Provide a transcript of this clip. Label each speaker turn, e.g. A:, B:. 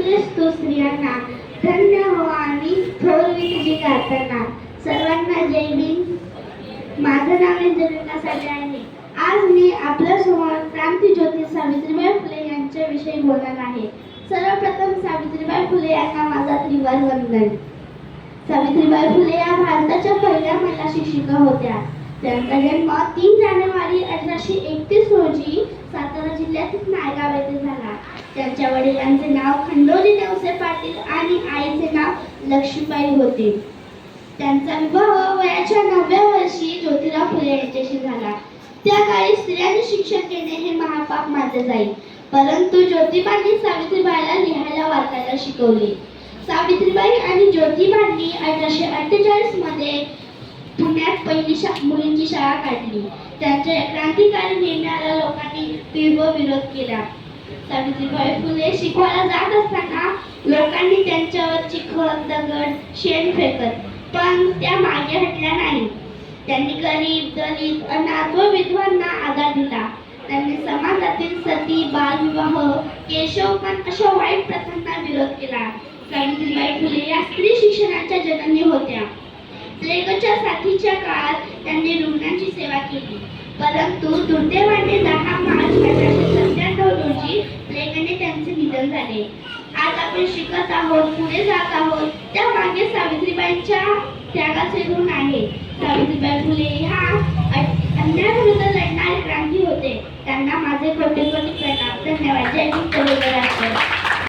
A: जन्मलेस तू स्त्रियांना धन्य हो आणि थोरवी तुझी गाताना सर्वांना जय भीम. माझं नाव रंजना साठे आज मी आपल्यासमोर क्रांती ज्योती सावित्रीबाई फुले यांच्याविषयी बोलणार आहे. सर्वप्रथम सावित्रीबाई फुले यांना माझा त्रिवार वंदन. सावित्रीबाई फुले या भारताच्या पहिल्या महिला शिक्षिका होत्या. त्यांचा जन्म तीन जानेवारी अठराशे एकतीस रोजी सातारा जिल्ह्यातील नायगाव येथे झाला. त्यांच्या वडिलांचे नाव खंडोजी देवसे पाटील आणि आईचे नाव लक्ष्मीबाई होते. त्यांचा विवाह वयाच्या नवव्या वर्षी ज्योतिराव फुले यांच्याशी झाला. त्या काळी स्त्रियांनी शिक्षण घेणे हे महापाप मानले जाईल परंतु ज्योतिबांनी सावित्रीबाईला लिहायला वाचायला शिकवले. सावित्रीबाई आणि ज्योतिबांनी अठराशे अठ्ठेचाळीस पुण्यात पहिली शा मुलींची शाळा काढली. त्यांच्या क्रांतिकारी निर्णयाला लोकांनी तीव्र विरोध केला. सावित्रीबाई फुले शिकवायला जात असताना लोकांनी त्यांच्यावर चिखल दगड शेण फेकत पण त्या मागे हटल्या नाही त्यांनी गरीब दलित अनाथ व विधवांना आधार दिला. त्यांनी समाजातील सती बालविवाह केशवपण अशा वाईट प्रथांना विरोध केला. सावित्रीबाई फुले या स्त्री शिक्षणाच्या प्लेगच्या काळात त्यांनी रुग्णांची सेवा केली. परंतु दुर्दैवाने दहा मार्च अठराशे सत्त्याण्णव रोजी प्लेगने त्यांचे निधन झाले. आज आपण शिकत आहोत पुढे जात आहोत त्या मागे सावित्रीबाईंच्या त्यागाचे ऋण आहे. सावित्रीबाई फुले ह्या अन्यायाविरुद्ध लढणारे क्रांती होते. त्यांना माझे कोटी कोटी प्रणाम. धन्यवाद. जय हिंद. जय महाराष्ट्र.